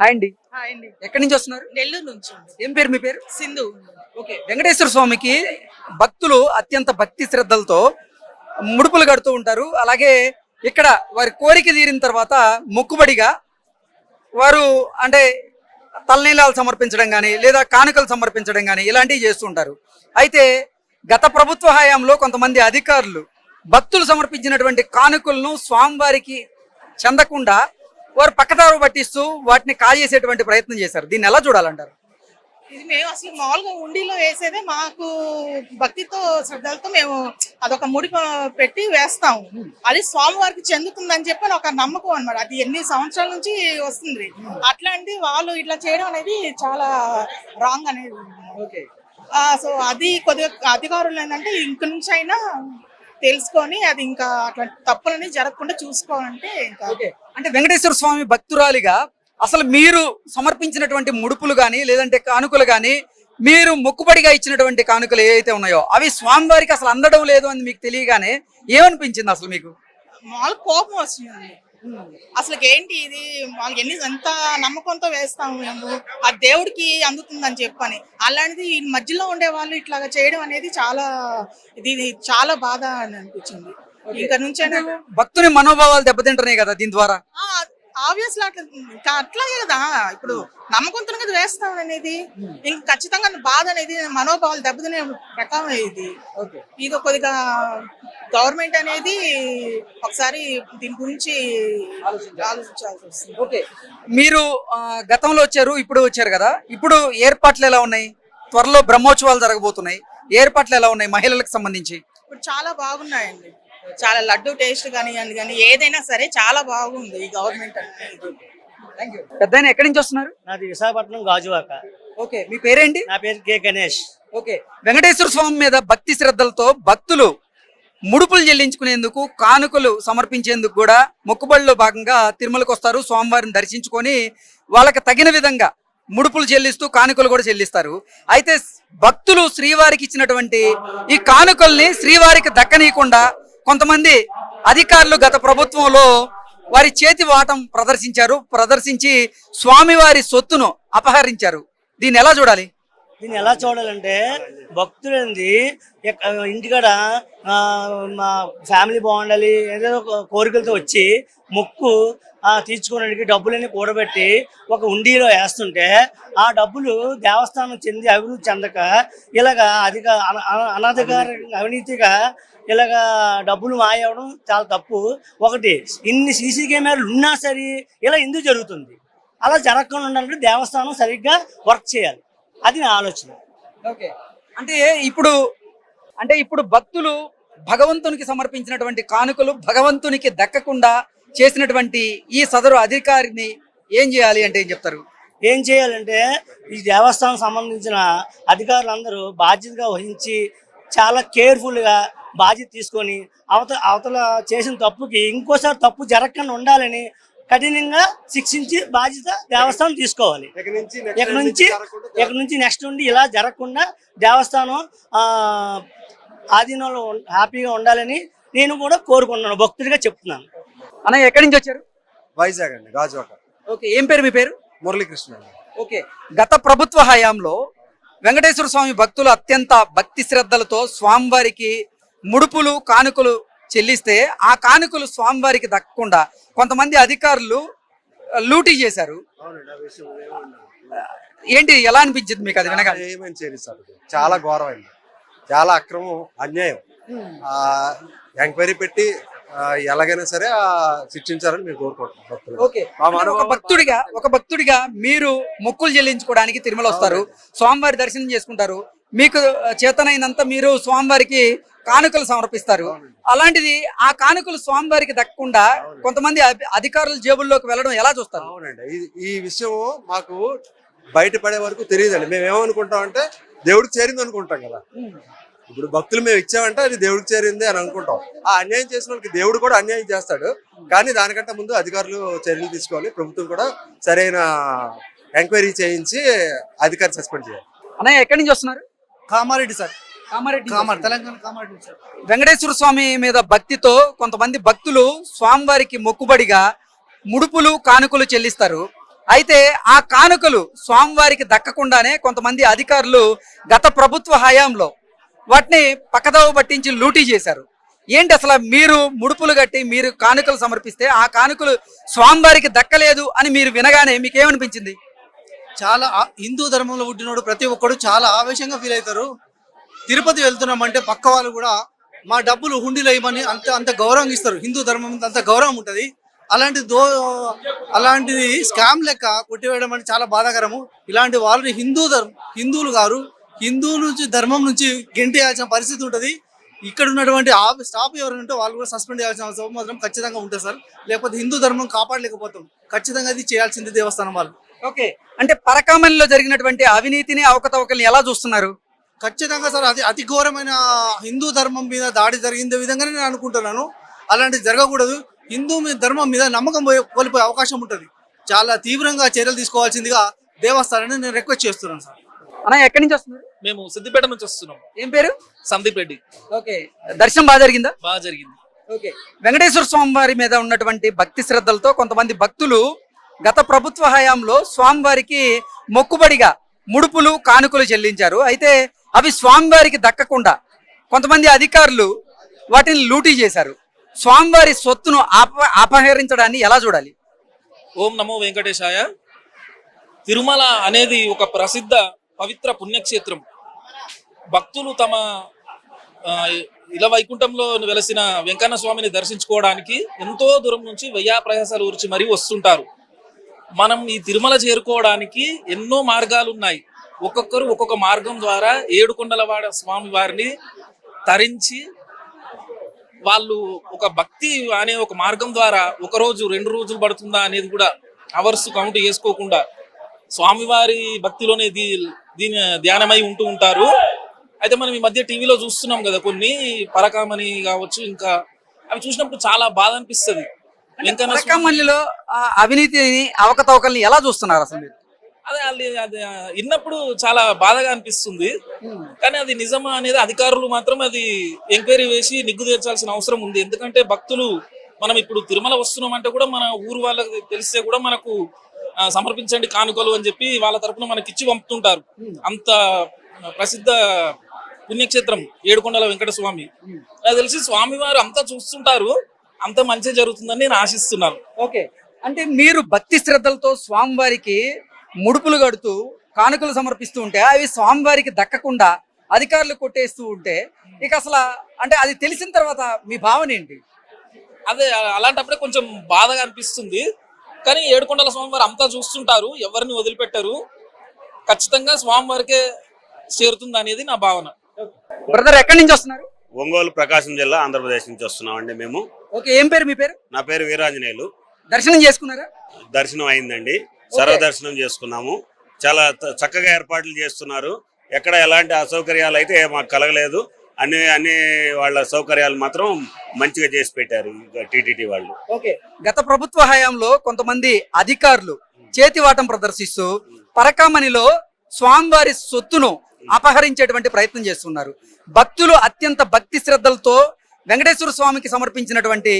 Hi అండి. Hi అండి. ఎక్కడి నుంచి వస్తున్నారు? నెల్లూరు నుంచి. ఏం పేరు మీ పేరు? సింధు. ఓకే వెంకటేశ్వర స్వామికి భక్తులు అత్యంత భక్తి శ్రద్ధలతో ముడుపులు కడుతూ ఉంటారు. అలాగే ఇక్కడ వారి కోరిక తీరిన తర్వాత మొక్కుబడిగా వారు అంటే తలనీలాలు సమర్పించడం కానీ లేదా కానుకలు సమర్పించడం కానీ ఇలాంటివి చేస్తూ ఉంటారు. అయితే గత ప్రభుత్వ హయాంలో కొంతమంది అధికారులు భక్తులు సమర్పించినటువంటి కానుకలను స్వామివారికి చెందకుండా వారు పక్కదారు పట్టిస్తూ వాటిని కాజేసేటువంటి ప్రయత్నం చేశారు. దీన్ని ఎలా చూడాలంటారు? ఇది మేము అసలు మామూలుగా ఉండిలో వేసేదే మాకు భక్తితో శ్రద్ధలతో మేము అదొక ముడి పెట్టి వేస్తాము. అది స్వామివారికి చెందుతుందని చెప్పి ఒక నమ్మకం అన్నమాట. అది ఎన్ని సంవత్సరాల నుంచి వస్తుంది. అట్లాంటి వాళ్ళు ఇట్లా చేయడం అనేది చాలా రాంగ్ అనేది. ఓకే. సో అది కొద్దిగా అధికారులు ఏంటంటే ఇంక నుంచి అయినా తెలుసుకొని అది ఇంకా అట్లా తప్పులని జరగకుండా చూసుకోవాలంటే ఇంకా ఓకే. అంటే వెంకటేశ్వర స్వామి భక్తురాలిగా అసలు మీరు సమర్పించినటువంటి ముడుపులు కానీ లేదంటే కానుకలు కానీ మీరు మొక్కుబడిగా ఇచ్చినటువంటి కానుకలు ఏవైతే ఉన్నాయో అవి స్వామివారికి అసలు అందడం లేదు అని మీకు తెలియగానే ఏమనిపించింది అసలు మీకు? మామూలు కోపం వస్తుంది అసలు ఏంటి ఇది? వాళ్ళు ఎన్ని ఎంత నమ్మకంతో వేస్తాము మేము? ఆ దేవుడికి అందుతుందని చెప్పని. అలాంటిది ఈ మధ్యలో ఉండే వాళ్ళు ఇట్లాగా చేయడం అనేది చాలా ఇది ఇది చాలా బాధ అని అనిపించింది. ఇంకా నుంచైనా భక్తుని మనోభావాలు దెబ్బతింటున్నాయి కదా దీని ద్వారా? అట్లా అట్లాగే కదా. ఇప్పుడు నమ్మకంతో కదా వేస్తాం అనేది. ఇంక ఖచ్చితంగా బాధ అనేది మనోభావాలు దెబ్బతినే రకం ఇది. ఇది కొద్దిగా గవర్నమెంట్ అనేది ఒకసారి దీని గురించి ఆలోచించాల్సి వస్తుంది. ఓకే మీరు గతంలో వచ్చారు ఇప్పుడు వచ్చారు కదా. ఇప్పుడు ఏర్పాట్లు ఎలా ఉన్నాయి? త్వరలో బ్రహ్మోత్సవాలు జరగబోతున్నాయి. ఏర్పాట్లు ఎలా ఉన్నాయి మహిళలకు సంబంధించి? ఇప్పుడు చాలా బాగున్నాయండి. చాలా లడ్డు టేస్ట్ కానీ అది కానీ ఏదైనా సరే చాలా బాగుంది ఈ గవర్నమెంట్ అనేది. పెద్ద ఎక్కడి నుంచి వస్తున్నారు? నాది విశాఖపట్నం గాజువాక. ఓకే మీ పేరేంటి? నా పేరు కె గణేష్. ఓకే వెంకటేశ్వర స్వామి మీద భక్తి శ్రద్ధలతో భక్తులు ముడుపులు చెల్లించుకునేందుకు కానుకలు సమర్పించేందుకు కూడా మొక్కుబడిలో భాగంగా తిరుమలకు వస్తారు. స్వామివారిని దర్శించుకొని వాళ్ళకి తగిన విధంగా ముడుపులు చెల్లిస్తూ కానుకలు కూడా చెల్లిస్తారు. అయితే భక్తులు శ్రీవారికి ఇచ్చినటువంటి ఈ కానుకల్ని శ్రీవారికి దక్కనీయకుండా కొంతమంది అధికారులు గత ప్రభుత్వంలో వారి చేతి వాటం ప్రదర్శించారు ప్రదర్శించి స్వామివారి సొత్తును అపహరించారు. దీన్ని ఎలా చూడాలి? దీన్ని ఎలా చూడాలంటే భక్తులంది ఇంటికాడ మా ఫ్యామిలీ బాగుండాలి ఏదో ఒక కోరికలతో వచ్చి మొక్కు తీర్చుకోవడానికి డబ్బులన్నీ కూడబెట్టి ఒక ఉండీలో వేస్తుంటే ఆ డబ్బులు దేవస్థానం చెంది అభివృద్ధి చెందక ఇలాగా అధిక అన- అన- అనధికార అవినీతిగా ఇలాగా డబ్బులు మాయవడం చాలా తప్పు. ఒకటి ఇన్ని సీసీ కెమెరాలు ఉన్నా సరే ఇలా ఎందుకు జరుగుతుంది? అలా జరగకుండా ఉండాలంటే దేవస్థానం సరిగ్గా వర్క్ చేయాలి. అది నా ఆలోచన. ఓకే. అంటే ఇప్పుడు అంటే ఇప్పుడు భక్తులు భగవంతునికి సమర్పించినటువంటి కానుకలు భగవంతునికి దక్కకుండా చేసినటువంటి ఈ సదరు అధికారిని ఏం చేయాలి అంటే ఏం చెప్తారు? ఏం చేయాలంటే ఈ దేవస్థానం సంబంధించిన అధికారులందరూ బాధ్యతగా వహించి చాలా కేర్ఫుల్గా బాధ్యత తీసుకొని అవతల అవతల చేసిన తప్పుకి ఇంకోసారి తప్పు జరగకుండా ఉండాలని కఠినంగా శిక్షించి బాధ్యత దేవస్థానం తీసుకోవాలి. ఇక నుంచి ఇక నుంచి నెక్స్ట్ నుండి ఇలా జరగకుండా దేవస్థానం ఆ, ఆధీనంలో హ్యాపీగా ఉండాలని నేను కూడా కోరుకుంటున్నాను భక్తుడిగా చెప్తున్నాను. అన్న ఎక్కడి నుంచి వచ్చారు? వైజాగ్ అండి గాజువాక. ఓకే ఏం పేరు మీ పేరు? మురళీకృష్ణ ఓకే గత ప్రభుత్వ హయాంలో వెంకటేశ్వర స్వామి భక్తులు అత్యంత భక్తి శ్రద్ధలతో స్వామివారికి ముడుపులు కానుకలు చెల్లిస్తే ఆ కానుకలు స్వామివారికి దక్కకుండా కొంతమంది అధికారులు లూటీ చేశారు? ఏంటి ఎలా అనిపించింది మీకు అది వినగా ఏమని సార్? ఇది. చాలా ఘోరమైంది. చాలా అక్రమం అన్యాయం. ఎంక్వైరీ పెట్టి ఎలాగైనా సరే శిక్షించాలని మేము కోరుకుంటున్నాం ఒక భక్తుడిగా ఒక భక్తుడిగా మీరు మొక్కులు చెల్లించుకోవడానికి తిరుమల వస్తారు. స్వామివారి దర్శనం చేసుకుంటారు. మీకు చేతనైనంత మీరు స్వామివారికి కానుకలు సమర్పిస్తారు. అలాంటిది ఆ కానుకలు స్వామివారికి దక్కకుండా కొంతమంది అధి- అధికారుల జేబుల్లోకి వెళ్ళడం ఎలా చూస్తారు? అవునండి. ఈ విషయం మాకు బయటపడే వరకు తెలియదండి. మేము ఏమనుకుంటాం అంటే దేవుడికి చేరింది అనుకుంటాం కదా. ఇప్పుడు భక్తులు మేము ఇచ్చామంటే అది దేవుడికి చేరింది అని అనుకుంటాం. ఆ అన్యాయం చేసిన వాళ్ళకి దేవుడు కూడా అన్యాయం చేస్తాడు. కానీ దానికంటే ముందు అధికారులు చర్యలు తీసుకోవాలి. ప్రభుత్వం కూడా సరైన ఎంక్వైరీ చేయించి అధికారి సస్పెండ్ చేయాలి. అన్నయ్య ఎక్కడి నుంచి వస్తున్నారు? కామారెడ్డి సార్. కామారెడ్డి. తెలంగాణ కామారెడ్డి సార్. వెంకటేశ్వర స్వామి మీద భక్తితో కొంతమంది భక్తులు స్వామివారికి మొక్కుబడిగా ముడుపులు కానుకలు చెల్లిస్తారు. అయితే ఆ కానుకలు స్వామివారికి దక్కకుండానే కొంతమంది అధికారులు గత ప్రభుత్వ హయాంలో వాటిని పక్కదోవ పట్టించి లూటీ చేశారు. ఏంటి అసలు మీరు ముడుపులు కట్టి మీరు కానుకలు సమర్పిస్తే ఆ కానుకలు స్వామివారికి దక్కలేదు అని మీరు వినగానే మీకు ఏమనిపించింది చాలా హిందూ ధర్మంలో పుట్టినోడు ప్రతి ఒక్కడు చాలా ఆవేశంగా ఫీల్ అవుతారు. తిరుపతి వెళ్తున్నామంటే పక్క వాళ్ళు కూడా మా డబ్బులు హుండీలో ఇవ్వమని అంత అంత గౌరవం ఇస్తారు. హిందూ ధర్మం అంత గౌరవం ఉంటుంది. అలాంటి దో అలాంటిది స్కామ్ లెక్క కొట్టివేయడం అంటే చాలా బాధాకరము. ఇలాంటి వాళ్ళని హిందూ ధర్మం హిందువులు గారు హిందూ నుంచి ధర్మం నుంచి గెంటేయాల్సిన పరిస్థితి ఉంటుంది. ఇక్కడ ఉన్నటువంటి ఆ స్టాఫ్ ఎవరు ఉంటే వాళ్ళు కూడా సస్పెండ్ చేయాల్సిన అవసరం మాత్రం ఖచ్చితంగా ఉంటుంది సార్. లేకపోతే హిందూ ధర్మం కాపాడలేకపోతాం. ఖచ్చితంగా అది చేయాల్సింది దేవస్థానం వాళ్ళు. ఓకే. అంటే పరకామణిలో జరిగినటువంటి అవినీతిని అవకతవకల్ని ఎలా చూస్తున్నారు? ఖచ్చితంగా సార్ అది అతి ఘోరమైన హిందూ ధర్మం మీద దాడి జరిగిందే విధంగానే నేను అనుకుంటున్నాను. అలాంటిది జరగకూడదు. హిందూ మీద ధర్మం మీద నమ్మకం పోయే కోల్పోయే అవకాశం ఉంటుంది. చాలా తీవ్రంగా చర్యలు తీసుకోవాల్సిందిగా దేవస్థానాన్ని నేను రిక్వెస్ట్ చేస్తున్నాను సార్. అన్న ఎక్కడి నుంచి వస్తున్నారు? మేము సిద్దిపేట నుంచి వస్తున్నాం. ఏం పేరు? సందీప్ రెడ్డి. ఓకే. దర్శనం బాగా జరిగిందా? బాగా జరిగింది. ఓకే. వెంకటేశ్వర స్వామి వారి మీద ఉన్నటువంటి భక్తి శ్రద్ధలతో కొంతమంది భక్తులు గత ప్రభుత్వ హయాంలో స్వామివారికి మొక్కుబడిగా ముడుపులు కానుకలు చెల్లించారు. అయితే అవి స్వామివారికి దక్కకుండా కొంతమంది అధికారులు వాటిని లూటీ చేశారు. స్వామివారి సొత్తును అప అపహరించడాన్ని ఎలా చూడాలి? ఓం నమో వెంకటేశాయ. తిరుమల అనేది ఒక ప్రసిద్ధ పవిత్ర పుణ్యక్షేత్రం. భక్తులు తమ ఇలా వైకుంఠంలో వెలసిన వెంకన్న స్వామిని దర్శించుకోవడానికి ఎంతో దూరం నుంచి వెయ్యా ప్రయాసాలు ఊర్చి మరీ వస్తుంటారు. మనం ఈ తిరుమల చేరుకోవడానికి ఎన్నో మార్గాలు ఉన్నాయి ఒక్కొక్కరు ఒక్కొక్క మార్గం ద్వారా ఏడుకొండలవాడ స్వామి వారిని తరించి వాళ్ళు ఒక భక్తి అనే ఒక మార్గం ద్వారా ఒక రోజు రెండు రోజులు పడుతుందా అనేది కూడా అవర్స్ కౌంట్ చేసుకోకుండా స్వామివారి భక్తిలోనే దీ దీని ధ్యానమై ఉంటూ ఉంటారు. అయితే మనం ఈ మధ్య టీవీలో చూస్తున్నాం కదా కొన్ని పరకామణి కావచ్చు ఇంకా అవి చూసినప్పుడు చాలా బాధ అనిపిస్తుంది. వెంకన్న స్వామి- పరకామణిలో ఆ అవినీతిని అవకతవకల్ని ఎలా చూస్తున్నారు అసలు మీరు? అదే అది అది విన్నప్పుడు చాలా బాధగా అనిపిస్తుంది. కానీ అది నిజమా అనేది అధికారులు మాత్రం అది ఎంక్వైరీ వేసి నిగ్గు తీర్చాల్సిన అవసరం ఉంది. ఎందుకంటే భక్తులు మనం ఇప్పుడు తిరుమల వస్తున్నాం అంటే కూడా మన ఊరు వాళ్ళకి తెలిస్తే కూడా మనకు సమర్పించండి కానుకలు అని చెప్పి వాళ్ళ తరపున మనకి ఇచ్చి పంపుతుంటారు. అంత ప్రసిద్ధ పుణ్యక్షేత్రం ఏడుకొండల వెంకట స్వామి నాకు తెలిసి స్వామి వారు అంతా చూస్తుంటారు. అంత మంచి జరుగుతుందని నేను ఆశిస్తున్నాను. ఓకే. అంటే మీరు భక్తి శ్రద్ధలతో స్వామివారికి ముడుపులు కడుతూ కానుకలు సమర్పిస్తూ ఉంటే అవి స్వామివారికి దక్కకుండా అధికారులు కొట్టేస్తూ ఉంటే ఇక అసలు అంటే అది తెలిసిన తర్వాత మీ భావన ఏంటి? అదే అలాంటప్పుడే కొంచెం బాధగా అనిపిస్తుంది. కానీ ఏడుకొండల స్వామివారు అంతా చూస్తుంటారు ఎవరిని వదిలిపెట్టరు. ఖచ్చితంగా స్వామివారికే చేరుతుంది అనేది నా భావన. బ్రదర్ ఎక్కడి నుంచి వస్తున్నారు? ఒంగోలు ప్రకాశం జిల్లా ఆంధ్రప్రదేశ్ నుంచి వస్తున్నామండి మేము. ఓకే ఏం పేరు మీ పేరు? నా పేరు వీరాంజనేయులు. దర్శనం చేసుకున్నారా? దర్శనం అయిందండి. సర్వదర్శనం చేసుకున్నాము. చాలా చక్కగా ఏర్పాట్లు చేస్తున్నారు. ఎక్కడ ఎలాంటి అసౌకర్యాలు అయితే మాకు కలగలేదు. అన్ని అన్ని వాళ్ళ సౌకర్యాలు మాత్రం మంచిగా చేసి పెట్టారు టీటీడీ వాళ్ళు. ఓకే. గత ప్రభుత్వ హయాంలో కొంతమంది అధికారులు చేతివాటం ప్రదర్శిస్తూ పరకామణిలో స్వామివారి సొత్తును అపహరించేటువంటి ప్రయత్నం చేస్తున్నారు. భక్తులు అత్యంత భక్తి శ్రద్ధలతో వెంకటేశ్వర స్వామికి సమర్పించినటువంటి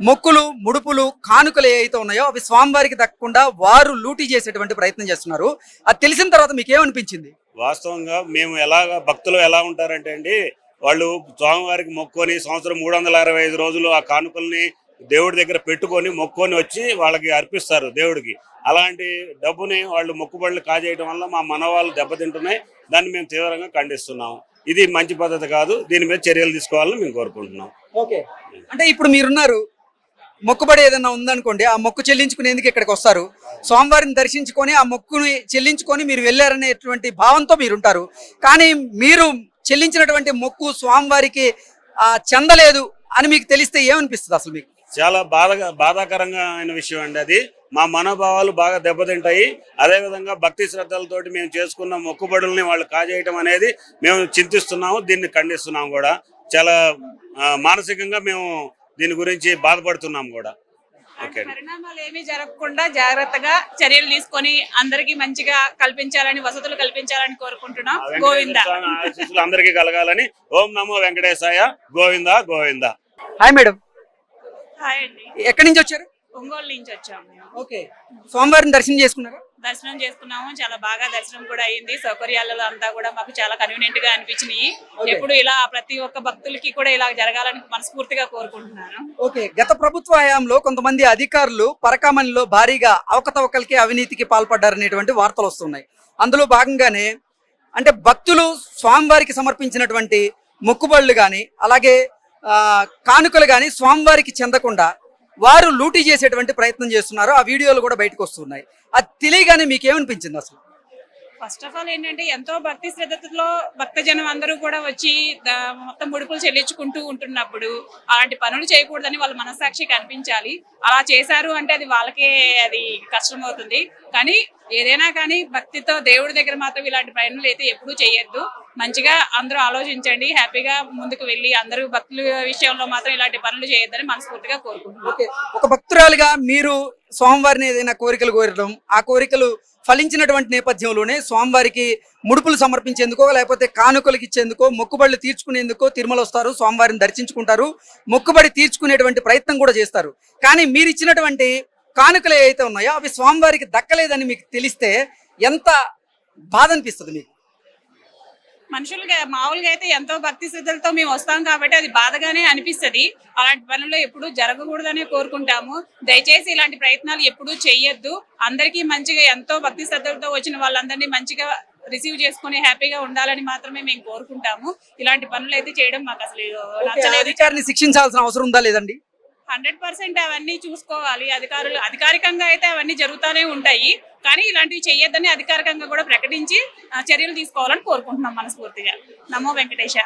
మొక్కులు ముడుపులు కానుకలు ఏవైతే ఉన్నాయో అవి స్వామివారికి దక్కకుండా వారు లూటీ చేసేటువంటి ప్రయత్నం చేస్తున్నారు. అది తెలిసిన తర్వాత మీకు ఏమనిపించింది? వాస్తవంగా మేము ఎలాగ భక్తులు ఎలా ఉంటారంటే అండి వాళ్ళు స్వామివారికి మొక్కుకొని సంవత్సరం మూడు వందల అరవై ఐదు రోజులు ఆ కానుకల్ని దేవుడి దగ్గర పెట్టుకొని మొక్కుకొని వచ్చి వాళ్ళకి అర్పిస్తారు దేవుడికి. అలాంటి డబ్బుని వాళ్ళు మొక్కుబడులు కాజేయడం వల్ల మా మనవాళ్ళు దెబ్బతింటున్నాయి. దాన్ని మేము తీవ్రంగా ఖండిస్తున్నాము. ఇది మంచి పద్ధతి కాదు. దీని మీద చర్యలు తీసుకోవాలని మేము కోరుకుంటున్నాం. ఓకే. అంటే ఇప్పుడు మీరున్నారు. మొక్కుబడి ఏదైనా ఉందనుకోండి ఆ మొక్కు చెల్లించుకునేందుకు ఇక్కడికి వస్తారు? స్వామివారిని దర్శించుకొని ఆ మొక్కుని చెల్లించుకొని మీరు వెళ్ళారనేటువంటి భావంతో మీరు ఉంటారు కానీ మీరు చెల్లించినటువంటి మొక్కు స్వామివారికి చెందలేదు అని మీకు తెలిస్తే ఏమనిపిస్తుంది అసలు మీకు? చాలా బాధగా బాధాకరంగా అయిన విషయం అండి అది. మా మనోభావాలు బాగా దెబ్బతింటాయి. అదేవిధంగా భక్తి శ్రద్ధలతోటి మేము చేసుకున్న మొక్కుబడుల్ని వాళ్ళు కాజేయటం అనేది మేము చింతిస్తున్నాము దీన్ని ఖండిస్తున్నాము కూడా. చాలా మానసికంగా మేము దీని గురించి బాధపడుతున్నాం కూడా. పరిణామాలు ఏమీ జరగకుండా జాగ్రత్తగా చర్యలు తీసుకొని అందరికి మంచిగా కల్పించాలని వసతులు కల్పించాలని కోరుకుంటున్నాం. గోవింద. అందరికీ కలగాలని. ఓం నమో వెంకటేశాయ. Govinda Govinda. Hi madam. Hi అండి ఎక్కడి నుంచి వచ్చారు? ఒంగోలు నుంచి వచ్చాము. ఓకే. స్వామివారిని దర్శనం చేసుకున్నారా? దర్శనం చేసుకున్నాము. చాలా బాగా దర్శనం కూడా అయింది. సౌకర్యాలలో అంతా కూడా మాకు చాలా కన్వీనియంట్గా అనిపించినాయి. ఎప్పుడు ఇలా ప్రతి ఒక్క భక్తులకి కూడా ఇలా జరగాలని మనస్ఫూర్తిగా కోరుకుంటున్నాను. ఓకే. గత ప్రభుత్వ హయాంలో కొంతమంది అధికారులు పరకామణిలో భారీగా అవకతవకలకి అవినీతికి పాల్పడ్డారనేటువంటి వార్తలు వస్తున్నాయి. అందులో భాగంగానే అంటే భక్తులు స్వామివారికి సమర్పించినటువంటి మొక్కుబళ్ళు కానీ అలాగే కానుకలు కానీ స్వామివారికి చెందకుండా వారు లూటీ చేసేటువంటి ప్రయత్నం చేస్తున్నారు. ఆ వీడియోలు కూడా బయటకు వస్తున్నాయి. అది తెలియగానే మీకు ఏమనిపించింది అసలు? ఫస్ట్ ఆఫ్ ఆల్ ఏంటంటే ఎంతో భక్తి శ్రద్ధతో భక్తజనం అందరూ కూడా వచ్చి మొత్తం ముడుపులు చెల్లించుకుంటూ ఉంటున్నప్పుడు అలాంటి పనులు చేయకూడదని వాళ్ళ మనస్సాక్షి కనిపించాలి. అలా చేశారు అంటే అది వాళ్ళకే అది కష్టం అవుతుంది కానీ ఏదైనా కానీ భక్తితో దేవుడి దగ్గర మాత్రం ఇలాంటి ప్రయాణాలు అయితే ఎప్పుడూ చేయొద్దు. మంచిగా అందరూ ఆలోచించండి హ్యాపీగా ముందుకు వెళ్ళి అందరూ భక్తుల విషయంలో మాత్రం ఇలాంటి పనులు చేయొద్దని మనస్ఫూర్తిగా కోరుకుంటున్నాం. ఒక భక్తురాలుగా మీరు స్వామివారిని ఏదైనా కోరికలు కోరడం ఆ కోరికలు ఫలించినటువంటి నేపథ్యంలోనే స్వామివారికి ముడుపులు సమర్పించేందుకో లేకపోతే కానుకలకు ఇచ్చేందుకో మొక్కుబడులు తీర్చుకునేందుకో తిరుమల వస్తారు. స్వామివారిని దర్శించుకుంటారు. మొక్కుబడి తీర్చుకునేటువంటి ప్రయత్నం కూడా చేస్తారు. కానీ మీరు ఇచ్చినటువంటి కానుకలు ఏవైతే ఉన్నాయో అవి స్వామివారికి దక్కలేదని మీకు తెలిస్తే ఎంత బాధ అనిపిస్తుంది మీకు? మనుషులుగా మామూలుగా అయితే ఎంతో భక్తి శ్రద్ధలతో మేము వస్తాం కాబట్టి అది బాధగానే అనిపిస్తది. అలాంటి పనులు ఎప్పుడు జరగకూడదనే కోరుకుంటాము. దయచేసి ఇలాంటి ప్రయత్నాలు ఎప్పుడూ చెయ్యొద్దు. అందరికీ మంచిగా ఎంతో భక్తి శ్రద్ధలతో వచ్చిన వాళ్ళందరినీ మంచిగా రిసీవ్ చేసుకుని హ్యాపీగా ఉండాలని మాత్రమే మేము కోరుకుంటాము. ఇలాంటి పనులు అయితే చేయడం మాకు అసలు నచ్చలేదు. అధికారిని శిక్షించాల్సిన అవసరం ఉందా లేదండి? హండ్రెడ్ పర్సెంట్ అవన్నీ చూసుకోవాలి. అధికారులు అధికారికంగా అయితే అవన్నీ జరుగుతూనే ఉంటాయి. కానీ ఇలాంటివి చేయొద్దని అధికారికంగా కూడా ప్రకటించి చర్యలు తీసుకోవాలని కోరుకుంటున్నాం మనస్ఫూర్తిగా. నమో వెంకటేశ.